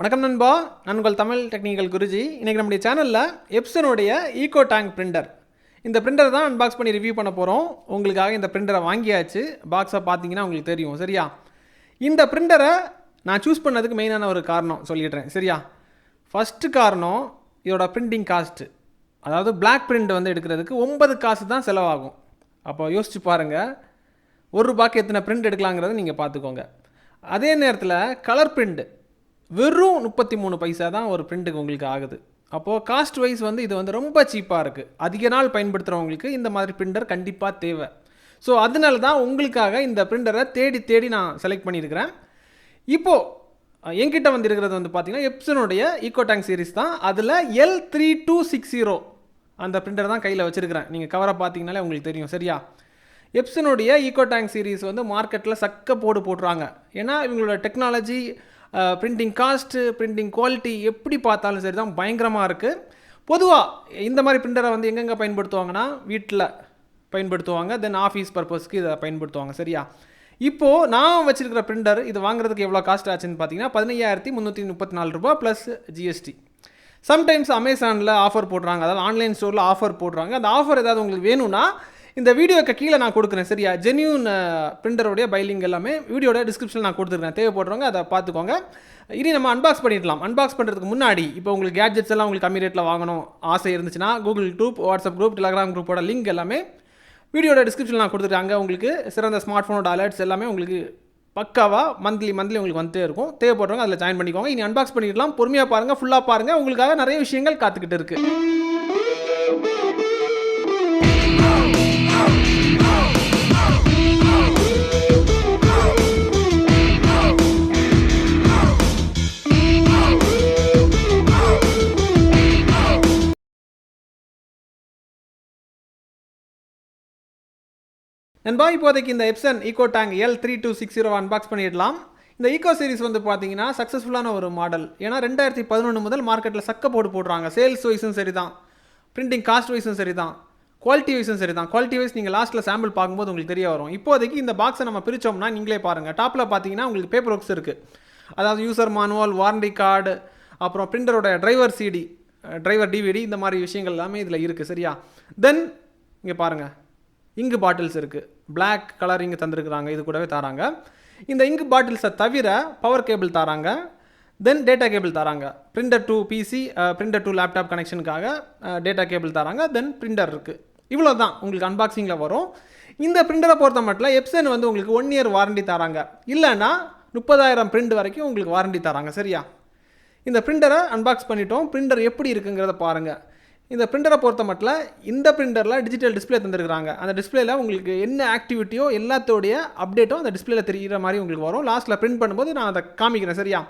வணக்கம் நண்பா. நான் உங்கள் தமிழ் டெக்னிக்கல் குருஜி. இன்றைக்கி நம்முடைய சேனலில் எப்சனுடைய ஈகோ டேங்க் பிரிண்டர். இந்த பிரிண்டர் தான் அன்பாக்ஸ் பண்ணி ரிவ்யூ பண்ண போகிறோம் உங்களுக்காக இந்த பிரிண்டரை வாங்கியாச்சு. பாக்ஸை பார்த்தீங்கன்னா உங்களுக்கு தெரியும். சரியா? இந்த பிரிண்டரை நான் சூஸ் பண்ணதுக்கு மெயினான ஒரு காரணம் சொல்லிடுறேன். சரியா? ஃபஸ்ட்டு காரணம் இதோட பிரிண்டிங் காஸ்ட்டு அதாவது பிளாக் பிரிண்ட் வந்து எடுக்கிறதுக்கு ஒன்பது காசு தான் செலவாகும். அப்போ யோசிச்சு பாருங்கள் ஒரு ரூபாய்க்கு எத்தனை பிரிண்ட் எடுக்கலாங்கிறத நீங்கள் பார்த்துக்கோங்க அதே நேரத்தில் கலர் பிரிண்ட் வெறும் முப்பத்தி மூணு பைசா தான் ஒரு பிரிண்ட்டுக்கு உங்களுக்கு ஆகுது. அப்போது காஸ்ட் வைஸ் வந்து இது வந்து ரொம்ப சீப்பாக இருக்குது அதிக நாள் பயன்படுத்துகிறவங்களுக்கு இந்த மாதிரி பிரிண்டர் கண்டிப்பாக தேவை. ஸோ அதனால தான் உங்களுக்காக இந்த பிரிண்டரை தேடி தேடி நான் செலக்ட் பண்ணியிருக்கிறேன். இப்போது என்கிட்ட வந்து இருக்கிறது வந்து பார்த்திங்கன்னா எப்சனுடைய ஈகோ டேங்க் சீரிஸ் தான். அதில் L three two six zero அந்த பிரிண்டர் தான் கையில் வச்சுருக்கிறேன். நீங்கள் கவரை பார்த்தீங்கனாலே உங்களுக்கு தெரியும் சரியா? எப்சனுடைய ஈகோ டேங்க் சீரிஸ் வந்து மார்க்கெட்டில் சக்க போடு போட்டுருவாங்க ஏன்னா இவங்களோட technology printing cost printing quality எப்படி பார்த்தாலும் சரி தான் பயங்கரமாக இருக்குது பொதுவாக இந்த மாதிரி பிரிண்டரை வந்து எங்கெங்கே பயன்படுத்துவாங்கன்னா வீட்டில் பயன்படுத்துவாங்க தென் ஆஃபீஸ் பர்பஸ்க்கு இதை பயன்படுத்துவாங்க சரியா? இப்போது நான் வச்சிருக்கிற பிரிண்டர் இது வாங்குறதுக்கு எவ்வளோ காஸ்ட் ஆச்சுன்னு பார்த்தீங்கன்னா பதினையாயிரத்தி முந்நூற்றி முப்பத்தி நாலு ரூபா ப்ளஸ் ஜிஎஸ்டி சம்டைம்ஸ் அமேசானில் ஆஃபர் போடுறாங்க அதாவது ஆன்லைன் ஸ்டோரில் ஆஃபர் போடுறாங்க. அந்த ஆஃபர் ஏதாவது உங்களுக்கு வேணும்னா இந்த வீடியோக்கு கீழே நான் கொடுக்குறேன் சரியா? ஜென்யூன் பிரிண்டருடைய பைலிங் எல்லாமே வீடியோட டிஸ்கிரிப்ஷனில் நான் கொடுத்துருக்கேன் தேவைப்படுறவங்க அதை பார்த்துக்கோங்க. இனி நம்ம அன்பாக்ஸ் பண்ணிடலாம். அன்பாக்ஸ் பண்ணுறதுக்கு முன்னாடி இப்போ உங்களுக்கு கேட்ஜெட்ஸ் எல்லாம் உங்களுக்கு கம்மி ரேட்டில் வாங்கணும் ஆசை இருந்துச்சுன்னா Google group WhatsApp group Telegram குரூப்போட லிங்க் எல்லாமே வீடியோட டிஸ்கிரிப்ஷனில் நான் கொடுத்துருக்கேன் அங்கே உங்களுக்கு சிறந்த ஸ்மார்ட் ஃபோனோட அலர்ட்ஸ் எல்லாமே உங்களுக்கு பக்காவாக மந்த்லி மந்த்லி உங்களுக்கு வந்துட்டே இருக்கும். தேவைப்படுறவங்க அதில் ஜாயின் பண்ணிக்கோங்க. இனி அன்பாக்ஸ் பண்ணிடலாம். பொறுமையாக பாருங்கள் ஃபுல்லாக பாருங்கள் உங்களுக்காக நிறைய விஷயங்கள் காத்துக்கிட்டு இருக்குது நண்பா இப்போதைக்கு இந்த Epson eco tank L three two six zero unbox பண்ணிடலாம். இந்த ஈகோ சீரிஸ் வந்து பார்த்தீங்கன்னா சக்ஸஸ்ஃபுல்லான ஒரு மாடல் ஏன்னா ரெண்டாயிரத்தி பதினொன்று முதல் மார்க்கெட்டில் சக்க போட்டு போடுறாங்க. சேல்ஸ் வைஸும் சரி தான் பிரிண்டிங் காஸ்ட் வைஸும் சரி தான் குவாலிட்டி வைஸும் சரி தான் குவாலிட்டி வைஸ் நீங்கள் லாஸ்ட்டில் சாம்பிள் பார்க்கும்போது உங்களுக்கு தெரிய வரும். இப்போதைக்கு இந்த பாக்ஸை நம்ம பிரித்தோம்னா நீங்களே பாருங்கள் டாப்பில் பார்த்தீங்கன்னா உங்களுக்கு பேப்பர் ஒர்க்ஸ் இருக்குது அதாவது யூசர் மானுவல் வாரண்டி கார்டு அப்புறம் பிரிண்டரோட டிரைவர் சிடி டிரைவர் டிவிடி இந்த மாதிரி விஷயங்கள் எல்லாமே இதில் இருக்குது சரியா? தென் இங்கே பாருங்கள் இங்கு பாட்டில்ஸ் இருக்குது பிளாக் கலர் இங்கு தந்திருக்கிறாங்க. இது கூடவே தராங்க. இந்த இங்கு பாட்டில்ஸை தவிர பவர் கேபிள் தராங்க. தென் டேட்டா கேபிள் தராங்க. Printer to PC printer to laptop கனெக்ஷனுக்காக data cable தராங்க. தென் பிரிண்டர் இருக்குது இவ்வளோ தான் உங்களுக்கு அன்பாக்சிங்கில் வரும். இந்த பிரிண்டரை பொறுத்த மட்டும் எப்சன் வந்து உங்களுக்கு ஒன் இயர் வாரண்டி தராங்க. இல்லைன்னா முப்பதாயிரம் பிரிண்ட் வரைக்கும் உங்களுக்கு வாரண்டி தராங்க. சரியா? இந்த பிரிண்டரை அன்பாக்ஸ் பண்ணிட்டோம். பிரிண்டர் எப்படி இருக்குங்கிறத பாருங்கள் இந்த பிரிண்டரை பொறுத்த மட்டும் இந்த பிரிண்டரில் டிஜிட்டல் டிஸ்ப்ளே தந்திருக்கிறாங்க. அந்த டிஸ்பிளேல உங்களுக்கு என்ன ஆக்டிவிட்டியோ எல்லாத்தோடைய அப்டேட்டும் அந்த டிஸ்பிளேல தெரிகிற மாதிரி உங்களுக்கு வரும். லாஸ்ட்டில் பிரிண்ட் பண்ணும்போது நான் அதை காமிக்கிறேன் சரியா?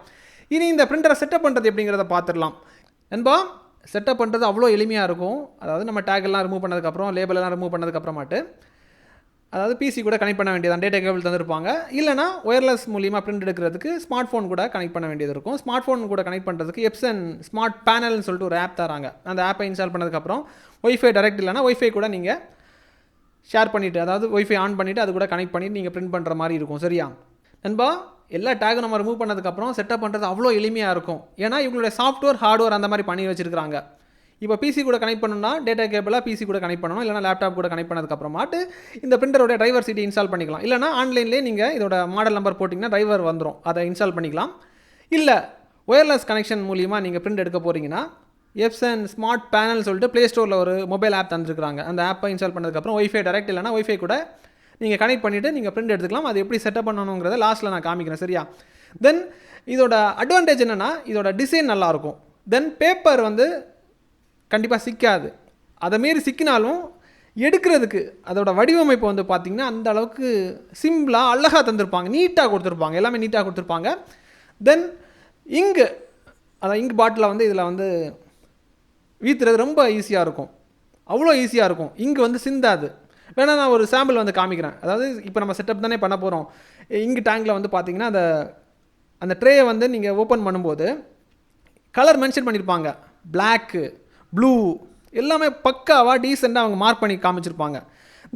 இனி இந்த பிரிண்டரை செட்டப் பண்ணுறது எப்படிங்கிறத பார்த்துடலாம். நண்பா செட்டப் பண்ணுறது அவ்வளோ எளிமையாக இருக்கும். அதாவது நம்ம டேக் எல்லாம் ரிமூவ் பண்ணதுக்கப்புறம் லேபிளெல்லாம் ரிமூவ் பண்ணதுக்கப்புறமாட்டு அதாவது பிசி கூட கனெக்ட் பண்ண வேண்டியதான் டேட்டா கேபிள் தந்திருப்பாங்க. இல்லைனா ஒயர்லெஸ் மூலியமாக பிரிண்ட் எடுக்கிறதுக்கு ஸ்மார்ட் ஃபோன் கூட கனெக்ட் பண்ண வேண்டியது இருக்கும். ஸ்மார்ட் ஃபோன் கூட கனெக்ட் பண்ணுறதுக்கு எப்சன் ஸ்மார்ட் பேனல்னு சொல்லிட்டு ஒரு ஆப் தராங்க. அந்த ஆப்பை இன்ஸ்டால் பண்ணதுக்கப்புறம் ஒய்ஃபை டைரக்ட் இல்லைனா ஒய்ஃபை கூட நீங்கள் ஷேர் பண்ணிவிட்டு அதாவது ஒய்ஃபை ஆன் பண்ணிவிட்டு அது கூட கனெக்ட் பண்ணிட்டு நீங்கள் பிரிண்ட் பண்ணுற மாதிரி இருக்கும். சரியா? நண்பா எல்லா டேகும் நம்ம ரிமூவ் பண்ணதுக்கப்புறம் செட்டப் பண்ணுறது அவ்வளோ எளிமையாக இருக்கும். ஏன்னா இவங்களுடைய சாஃப்ட்வேர் ஹார்ட்வேர் அந்த மாதிரி பண்ணி வச்சுருக்காங்க இப்போ பிசி கூட கனெக்ட் பண்ணணும்னா டேட்டா கேபிளாக பிசி கூட கனெக்ட் பண்ணணும். இல்லைனா லேப்டாப் கூட கனெக்ட் பண்ணதுக்கப்புறமாட்டு இந்த பிரிண்டரோட டிரைவர் சிட்டி இன்ஸ்டால் பண்ணிக்கலாம். இல்லைனா ஆன்லைன்லேயே நீங்கள் இதோட மாடல் நம்பர் போட்டிங்கன்னா டிரைவர் வந்துடும் அதை இன்ஸ்டால் பண்ணிக்கலாம். இல்லை ஒயர்லெஸ் கனெக்ஷன் மூலியமாக நீங்கள் பிரிண்ட் எடுக்க போகிறீங்கன்னா எப்சன் ஸ்மார்ட் பேனல் சொல்லிட்டு ப்ளே ஸ்டோரில் ஒரு மொபைல் ஆப் தந்துருக்காங்க அந்த ஆப்பை இன்ஸ்டால் பண்ணதுக்கப்புறம் ஒய்ஃபை டேரக்ட் இல்லைனா ஒய்ஃபை கூட நீங்கள் கனெக்ட் பண்ணிவிட்டு நீங்கள் பிரிண்ட் எடுத்துக்கலாம். அது எப்படி செட்டப் பண்ணணுங்கிறத லாஸ்ட்டில் நான் காமிக்கிறேன். சரியா? தென் இதோட அட்வான்டேஜ் என்னென்னா இதோட டிசைன் நல்லாயிருக்கும் தென் பேப்பர் வந்து கண்டிப்பாக சிக்காது. அதை மாரி சிக்கினாலும் எடுக்கிறதுக்கு அதோட வடிவமைப்பு வந்து பார்த்திங்கன்னா அந்த அளவுக்கு சிம்பிளாக அழகாக தந்திருப்பாங்க. நீட்டாக கொடுத்துருப்பாங்க. எல்லாமே நீட்டாக கொடுத்துருப்பாங்க. தென் இங்கு அதான் இங்கு பாட்டில் வந்து இதில் வந்து வீத்துறது ரொம்ப ஈஸியாக இருக்கும். அவ்வளோ ஈஸியாக இருக்கும். இங்கு வந்து சிந்தாது. வேணா நான் ஒரு சாம்பிள் வந்து காமிக்கிறேன். அதாவது இப்போ நம்ம செட்டப் தானே பண்ண போகிறோம் இங்கு டேங்கில் வந்து பார்த்தீங்கன்னா அந்த அந்த ட்ரேயை வந்து நீங்கள் ஓப்பன் பண்ணும்போது கலர் மென்ஷன் பண்ணியிருப்பாங்க பிளாக்கு ப்ளூ எல்லாமே பக்காவாக டீசெண்டாக அவங்க மார்க் பண்ணி காமிச்சிருப்பாங்க.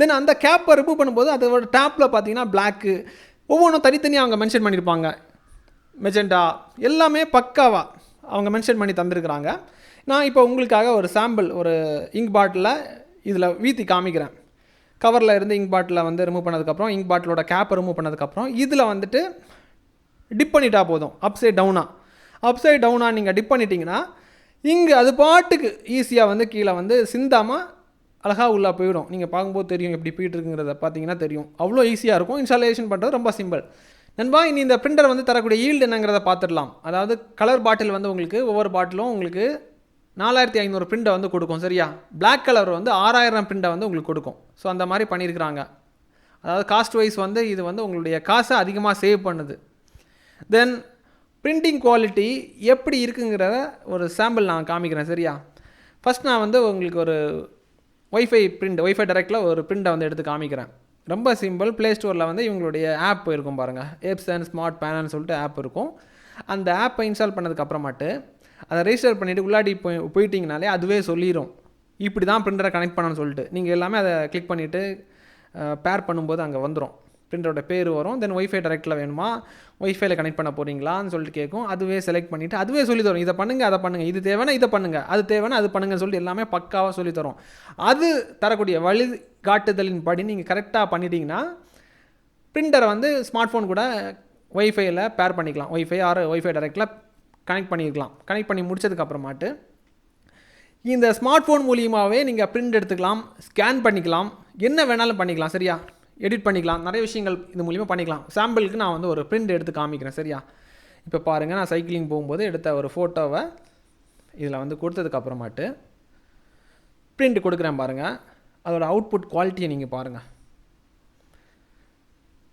தென் அந்த கேப்பை ரிமூவ் பண்ணும்போது அதோட டேப்பில் பார்த்தீங்கன்னா பிளாக்கு ஒவ்வொன்றும் தனித்தனியாக அவங்க மென்ஷன் பண்ணியிருப்பாங்க மெஜெண்டா எல்லாமே பக்காவாக அவங்க மென்ஷன் பண்ணி தந்திருக்கிறாங்க. நான் இப்போ உங்களுக்காக ஒரு சாம்பிள் ஒரு இங்க் பாட்டிலில் இதில் வீத்தி காமிக்கிறேன். கவரில் இருந்து இங்க் பாட்டில் வந்து ரிமூவ் பண்ணதுக்கப்புறம் இங்க் பாட்டிலோட கேப்பை ரிமூவ் பண்ணதுக்கப்புறம் இதில் வந்துட்டு டிப் பண்ணிட்டா போதும். அப்சைட் டவுனாக அப்சைட் டவுனாக நீங்கள் டிப் பண்ணிட்டீங்கன்னா இங்கே அது பாட்டுக்கு ஈஸியாக வந்து கீழே வந்து சிந்தாமல் அழகாக உள்ளே போயிடும். நீங்கள் பார்க்கும்போது தெரியும் எப்படி போயிட்டு இருக்குங்கிறத பார்த்தீங்கன்னா தெரியும். அவ்வளோ ஈஸியாக இருக்கும். இன்ஸ்டாலேஷன் பண்ணுறது ரொம்ப சிம்பிள் நண்பா இனி இந்த பிரிண்டர் வந்து தரக்கூடிய ஈல்டு என்னங்கிறத பார்த்துடலாம். அதாவது கலர் பாட்டில் வந்து உங்களுக்கு ஒவ்வொரு பாட்டிலும் உங்களுக்கு நாலாயிரத்தி ஐநூறு பிரிண்டை வந்து கொடுக்கும் சரியா? பிளாக் கலர் வந்து ஆறாயிரம் பிரிண்டை வந்து உங்களுக்கு கொடுக்கும். ஸோ அந்த மாதிரி பண்ணியிருக்கிறாங்க. அதாவது காஸ்ட் வைஸ் வந்து இது வந்து உங்களுடைய காசை அதிகமாக சேவ் பண்ணுது. தென் பிரிண்டிங் குவாலிட்டி எப்படி இருக்குங்கிறத ஒரு சாம்பிள் நான் காமிக்கிறேன் சரியா? ஃபஸ்ட் நான் வந்து உங்களுக்கு ஒரு ஒய்ஃபை பிரிண்ட் ஒய்ஃபை டைரக்டில் ஒரு பிரிண்டை வந்து எடுத்து காமிக்கிறேன். ரொம்ப சிம்பிள் ப்ளே ஸ்டோரில் வந்து இவங்களுடைய ஆப் இருக்கும் பாருங்கள் ஏப்சன் ஸ்மார்ட் பேனல்னு சொல்லிட்டு ஆப் இருக்கும். அந்த ஆப்பை இன்ஸ்டால் பண்ணதுக்கப்புறமாட்டு அதை ரெஜிஸ்டர் பண்ணிவிட்டு உள்ளாடி போய் போயிட்டீங்கனாலே அதுவே சொல்லிடும் இப்படி தான் பிரிண்டரை கனெக்ட் பண்ணணும்னு சொல்லிட்டு. நீங்கள் எல்லாமே அதை கிளிக் பண்ணிவிட்டு பேர் பண்ணும்போது அங்கே வந்துடும் பிரிண்டரோட பேர் வரும். தென் ஒய்ஃபை டைரக்டில் வேணுமா? ஒய்ஃபைல கனெக்ட் பண்ண போகிறீங்களான்னு சொல்லிட்டு கேட்கும் அதுவே செலக்ட் பண்ணிவிட்டு அதுவே சொல்லி தரும். இதை பண்ணுங்கள் அதை பண்ணுங்கள் இது தேவைன்னா இதை பண்ணுங்கள் அது தேவைன்னா அது பண்ணுங்கன்னு சொல்லிட்டு எல்லாமே பக்காவாக சொல்லி தரும். அது தரக்கூடிய வழி காட்டுதலின் படி நீங்கள் கரெக்டாக பண்ணிட்டீங்கன்னா பிரிண்டரை வந்து ஸ்மார்ட் ஃபோன் கூட ஒய்ஃபைல பேர் பண்ணிக்கலாம். ஒய்ஃபை ஆர் ஒய்ஃபை டைரக்டில் கனெக்ட் பண்ணிக்கலாம். கனெக்ட் பண்ணி முடிச்சதுக்கப்புறமாட்டு இந்த ஸ்மார்ட் ஃபோன் மூலியமாகவே நீங்கள் பிரிண்ட் எடுத்துக்கலாம் ஸ்கேன் பண்ணிக்கலாம். என்ன வேணாலும் பண்ணிக்கலாம் சரியா? எடிட் பண்ணிக்கலாம். நிறைய விஷயங்கள் இது மூலிமா பண்ணிக்கலாம். சாம்பிளுக்கு நான் வந்து ஒரு பிரிண்ட் எடுத்து காமிக்கிறேன் சரியா? இப்போ பாருங்கள் நான் சைக்கிளிங் போகும்போது எடுத்த ஒரு ஃபோட்டோவை இதில் வந்து கொடுத்ததுக்கப்புறமாட்டு பிரிண்ட் கொடுக்குறேன் பாருங்கள் அதோடய அவுட்புட் குவாலிட்டியை நீங்கள் பாருங்கள்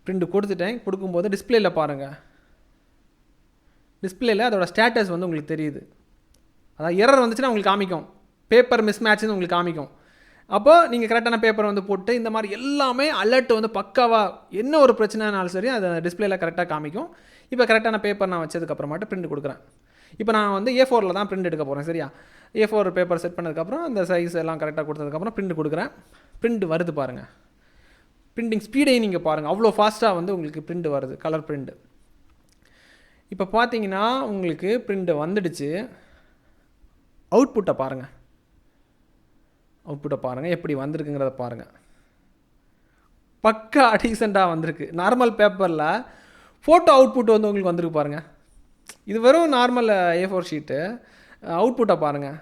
பிரிண்ட் கொடுத்துட்டேன். கொடுக்கும்போது டிஸ்பிளேயில் பாருங்கள் டிஸ்பிளேயில் அதோட ஸ்டேட்டஸ் வந்து உங்களுக்கு தெரியுது. அதாவது எரர் வந்துச்சுன்னா உங்களுக்கு காமிக்கும். பேப்பர் மிஸ் மேட்ச்னு உங்களுக்கு காமிக்கும். அப்போ நீங்கள் கரெக்டான பேப்பர் வந்து போட்டு இந்த மாதிரி எல்லாமே அலர்ட் வந்து பக்காவாக என்ன ஒரு பிரச்சனைனாலும் சரி அதை டிஸ்பிளேல கரெக்டாக காமிக்கும். இப்போ கரெக்டான பேப்பர் நான் வச்சதுக்கப்புறமாட்டு பிரிண்ட் கொடுக்குறேன். இப்போ நான் வந்து ஏ ஃபோரில் தான் பிரிண்ட் எடுக்க போகிறேன் சரியா? ஏ ஃபோர் பேப்பர் செட் பண்ணதுக்கப்புறம் அந்த சைஸ் எல்லாம் கரெக்டாக கொடுத்ததுக்கப்புறம் பிரிண்ட் கொடுக்குறேன். பிரிண்ட் வருது பாருங்கள் பிரிண்டிங் ஸ்பீடையும் நீங்கள் பாருங்கள் அவ்வளோ ஃபாஸ்ட்டாக வந்து உங்களுக்கு பிரிண்ட் வருது கலர் பிரிண்ட் இப்போ பார்த்தீங்கன்னா உங்களுக்கு பிரிண்ட் வந்துடுச்சு. அவுட்புட்டை பாருங்கள் அவுட்புட்டை பாருங்கள் எப்படி வந்திருக்குங்கிறத பாருங்கள் பக்கா டீசெண்டாக வந்திருக்கு. நார்மல் பேப்பரில் ஃபோட்டோ அவுட்புட் வந்து உங்களுக்கு வந்திருக்கு பாருங்கள் இது வெறும் நார்மல் ஏ ஃபோர் ஷீட்டு அவுட்புட்டை பாருங்கள்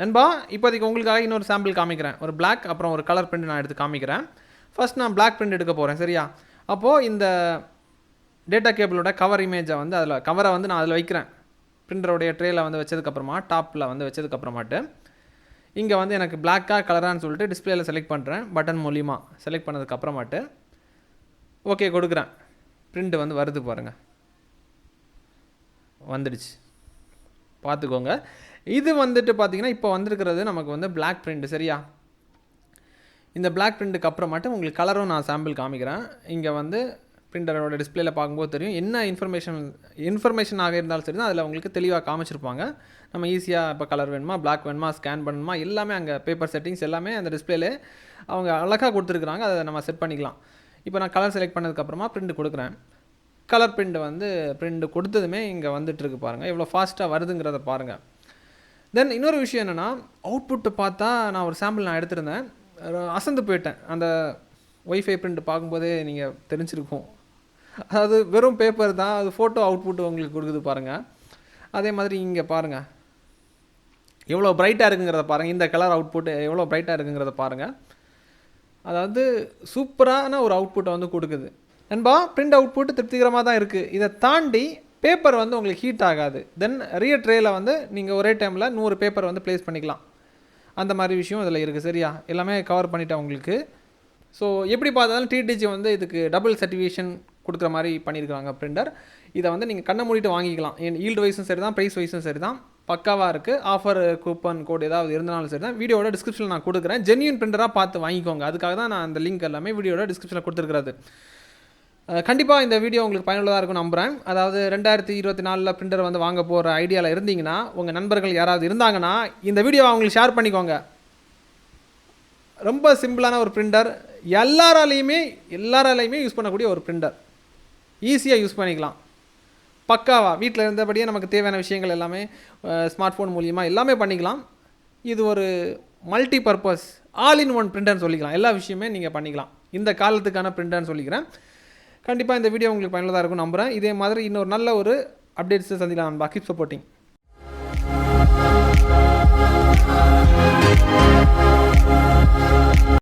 நண்பா இப்போதைக்கு உங்களுக்காக இன்னொரு சாம்பிள் காமிக்கிறேன். ஒரு பிளாக் அப்புறம் ஒரு கலர் பிரிண்ட் நான் எடுத்து காமிக்கிறேன். ஃபர்ஸ்ட் நான் பிளாக் பிரிண்ட் எடுக்க போகிறேன் சரியா? அப்போது இந்த டேட்டா கேபிளோட கவர் இமேஜை வந்து அதில் கவரை வந்து நான் அதில் வைக்கிறேன். பிரிண்டருடைய ட்ரேயில் வந்து வச்சதுக்கப்புறமா டாப்பில் வந்து வச்சதுக்கப்புறமாட்டு இங்கே வந்து எனக்கு பிளாக்காக கலரான்னு சொல்லிட்டு டிஸ்பிளேயில் செலக்ட் பண்ணுறேன் பட்டன் மூலியமாக செலக்ட் பண்ணதுக்கப்புறமாட்டு ஓகே கொடுக்குறேன். பிரிண்ட் வந்து வருது பாருங்கள் வந்துடுச்சு. பார்த்துக்கோங்க. இது வந்துட்டு பார்த்தீங்கன்னா இப்போ வந்திருக்கிறது நமக்கு வந்து பிளாக் print சரியா? இந்த பிளாக் printக்கு அப்புறமாட்டு உங்களுக்கு கலரும் நான் சாம்பிள் காமிக்கிறேன். இங்கே வந்து பிரிண்டரோட டிஸ்பிளேல பார்க்கும்போது தெரியும். என்ன இன்ஃபர்மேஷன் இன்ஃபர்மேஷனாக இருந்தாலும் சரி தான் அதில் உங்களுக்கு தெளிவாக காமிச்சிருப்பாங்க. நம்ம ஈஸியாக இப்போ கலர் வேணுமா பிளாக் வேணுமா ஸ்கேன் பண்ணணுமா எல்லாமே அங்கே பேப்பர் செட்டிங்ஸ் எல்லாமே அந்த டிஸ்பிளேல அவங்க அழகாக கொடுத்துருக்குறாங்க. அதை நம்ம செட் பண்ணிக்கலாம். இப்போ நான் கலர் செலக்ட் பண்ணதுக்கப்புறமா பிரிண்ட் கொடுக்குறேன். கலர் பிரிண்ட் வந்து பிரிண்ட் கொடுத்ததுமே இங்கே வந்துட்டுருக்கு பாருங்கள் எவ்வளோ ஃபாஸ்ட்டாக வருதுங்கிறத பாருங்கள் தென் இன்னொரு விஷயம் என்னென்னா அவுட்புட்டு பார்த்தா நான் ஒரு சாம்பிள் நான் எடுத்திருந்தேன். அசந்து போயிட்டேன். அந்த ஒய்ஃபை பிரிண்ட் பார்க்கும்போதே நீங்கள் தெரிஞ்சிருக்கும். அதாவது வெறும் பேப்பர் தான் அது ஃபோட்டோ அவுட்புட் உங்களுக்கு கொடுக்குது பாருங்கள் அதே மாதிரி இங்கே பாருங்கள் எவ்வளோ ப்ரைட்டாக இருக்குங்கிறத பாருங்கள் இந்த கலர் அவுட்புட் எவ்வளோ ப்ரைட்டாக இருக்குங்கிறத பாருங்கள் அதாவது சூப்பரான ஒரு அவுட்புட்டை வந்து கொடுக்குது. நண்பா பிரிண்ட் அவுட்புட் திருப்திகரமாக தான் இருக்குது இதை தாண்டி பேப்பர் வந்து உங்களுக்கு ஹீட் ஆகாது. தென் ரியர் ட்ரேயில் வந்து நீங்கள் ஒரே டைமில் நூறு பேப்பர் வந்து ப்ளேஸ் பண்ணிக்கலாம். அந்த மாதிரி விஷயம் இதில் இருக்குது சரியா? எல்லாமே கவர் பண்ணிட்டேன் உங்களுக்கு. ஸோ எப்படி பார்த்தாலும் டிடிஜி வந்து இதுக்கு டபுள் சர்டிஃபிகேஷன் கொடுக்குற மாதிரி பண்ணியிருக்காங்க பிரிண்டர் இதை வந்து நீங்கள் கண்ணை மூடிட்டு வாங்கிக்கலாம். ஈல்டு வைஸும் சரி தான் ப்ரைஸ் வைஸும் சரி தான் பக்காவாக இருக்குது ஆஃபர் கூப்பன் கோட் ஏதாவது இருந்தாலும் சரி தான் வீடியோட டிஸ்கிரிப்ஷனில் நான் கொடுக்குறேன். ஜென்யூன் பிரிண்டராக பார்த்து வாங்கிக்கோங்க. அதுக்காக தான் நான் அந்த லிங்க் எல்லாமே வீடியோட டிஸ்கிரிப்ஷனில் கொடுத்துருக்கிறது. கண்டிப்பாக இந்த வீடியோ உங்களுக்கு பயனுள்ளதாக இருக்கும் நம்புகிறேன் அதாவது ரெண்டாயிரத்தி இருபத்தி நாலில் பிரிண்டர் வந்து வாங்க போகிற ஐடியாவில் இருந்தீங்கன்னா உங்கள் நண்பர்கள் யாராவது இருந்தாங்கன்னா இந்த வீடியோவை அவங்களுக்கு ஷேர் பண்ணிக்கோங்க. ரொம்ப சிம்பிளான ஒரு பிரிண்டர் எல்லாராலையுமே எல்லாராலையுமே யூஸ் பண்ணக்கூடிய ஒரு பிரிண்டர் ஈஸியாக யூஸ் பண்ணிக்கலாம். பக்காவாக வீட்டில் இருந்தபடியே நமக்கு தேவையான விஷயங்கள் எல்லாமே ஸ்மார்ட் ஃபோன் மூலியமாக எல்லாமே பண்ணிக்கலாம். இது ஒரு multi purpose all in one பிரிண்டர்னு சொல்லிக்கலாம். எல்லா விஷயமே நீங்கள் பண்ணிக்கலாம். இந்த காலத்துக்கான பிரிண்டர்னு சொல்லிக்கிறேன். கண்டிப்பாக இந்த வீடியோ உங்களுக்கு பயனுள்ளதாக இருக்கும் நம்புகிறேன் இதே மாதிரி இன்னொரு நல்ல ஒரு அப்டேட்ஸை சந்திக்கலாம் நண்பா. Keep supporting